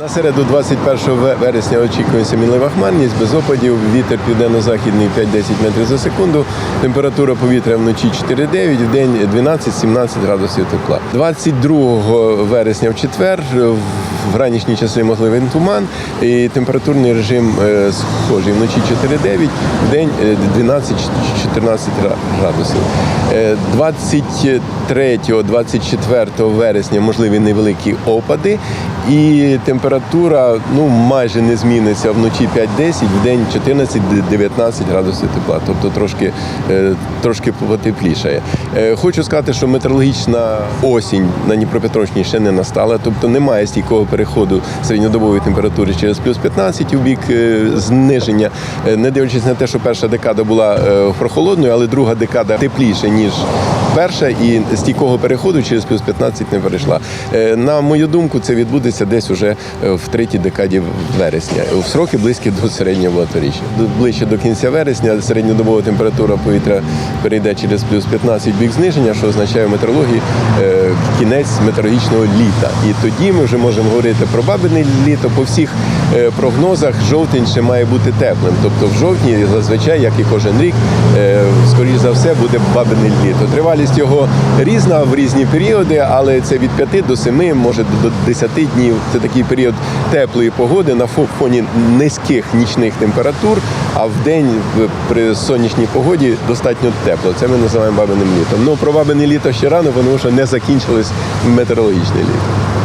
На середу 21 вересня очікується мінлива хмарність, без опадів, вітер південно-західний 5-10 метрів за секунду, температура повітря вночі 4-9, в день 12-17 градусів тепла. 22 вересня в четвер в- ранішні часи можливий туман і температурний режим е, схожий. Вночі 4-9, в день е, 12-14 градусів. Е, 23-24 вересня можливі невеликі опади і температура ну майже не зміниться вночі 5-10, в день 14-19 градусів тепла, тобто трошки, е, трошки потеплішає. Е, Хочу сказати, що метеорологічна осінь на Дніпропетровщині ще не настала, тобто немає стійкого переходу середньодобової температури через плюс 15 у бік е, зниження, не дивлячись на те, що перша декада була прохолодною, але друга декада тепліше, ніж перша, і стійкого переходу через плюс 15 не перейшла. На мою думку, це відбудеться десь уже е, в третій декаді вересня. В сроки близькі до середнього латоріччя. До- Ближче до кінця вересня середньодобова температура повітря перейде через плюс 15 бік зниження, що означає в метеорології е, кінець метеорологічного літа. І тоді ми вже можемо говорити про бабине літо. По всіх е, прогнозах жовтень ще має бути теплим. Тобто в жовтні зазвичай, як і кожен рік, е, скоріш за все буде бабине літо. Тривалість його різна в різні періоди, але це від 5 до 7, може до 10 днів. Це такий період теплої погоди на фо- фоні низьких нічних температур, а в день при сонячній погоді достатньо тепло. Це ми називаємо бабиним літом. Ну про бабине літо ще рано, тому що не закінчилось метеорологічне літо.